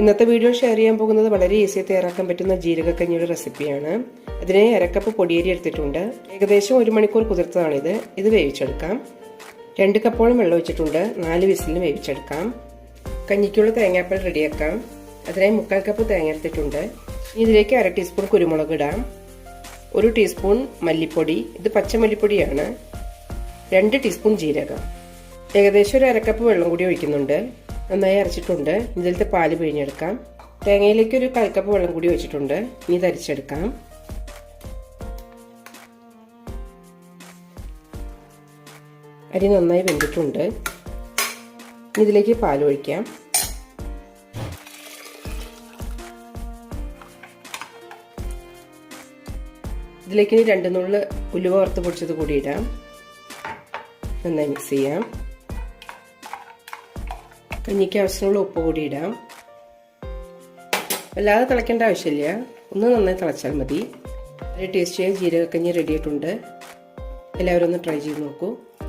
ഇന്നത്തെ video share ചെയ്യാൻ പോകുന്നത് വളരെ ഈസി തയ്യാറാക്കാൻ പറ്റുന്ന ജീരകക്കഞ്ഞിയുടെ റെസിപ്പിയാണ്. അതിനെ അരക്കപ്പ് പൊടിയേരി എടുത്തിട്ടുണ്ട്. ഏകദേശം ഒരു മണിക്കൂർ കുതിർത്തതാണിത്. ഇത് വേവിച്ചെടുക്കാം. രണ്ട് കപ്പോളം വെള്ളം വെച്ചിട്ടുണ്ട് നാല് വിസിലിന് വേവിച്ചെടുക്കാം. കഞ്ഞിക്കുള്ള തേങ്ങാപ്പാൽ റെഡിയാക്കാം. അതിനായി മുക്കാൽ കപ്പ് തേങ്ങ എടുത്തിട്ടുണ്ട്. ഇതിലേക്ക് അര ടീസ്പൂൺ കുരുമുളക് ഇടാം. ഒരു ടീസ്പൂൺ മല്ലിപ്പൊടി. ഇത് പച്ചമല്ലിപ്പൊടിയാണ് രണ്ട് ടീസ്പൂൺ ജീരകം. ഏകദേശം ഒരു അരക്കപ്പ് വെള്ളം കൂടി ഒഴിക്കുന്നുണ്ട്. നന്നായി അരച്ചിട്ടുണ്ട്. ഇതിലത്തെ പാൽ പിഴിഞ്ഞെടുക്കാം. തേങ്ങയിലേക്ക് ഒരു കൽക്കപ്പ് വെള്ളം കൂടി വെച്ചിട്ടുണ്ട് ഇനി തരിച്ചെടുക്കാം അരി നന്നായി വെന്തിട്ടുണ്ട്. ഇതിലേക്ക് പാൽ ഒഴിക്കാം. ഇതിലേക്ക് രണ്ട് നുള്ള് ഉലുവ വറുത്ത് പൊടിച്ചത് കൂടി ഇടാം. നന്നായി മിക്സ് ചെയ്യാം. കഞ്ഞിക്ക് ആവശ്യമുള്ള ഉപ്പ് കൂടി ഇടാം. വല്ലാതെ തിളയ്ക്കേണ്ട ആവശ്യമില്ല. ഒന്ന് നന്നായി തിളച്ചാൽ മതി. ഒരു ടേസ്റ്റിയായ ജീരകക്കഞ്ഞി റെഡി ആയിട്ടുണ്ട്. എല്ലാവരും ഒന്ന് ട്രൈ ചെയ്ത് നോക്കൂ.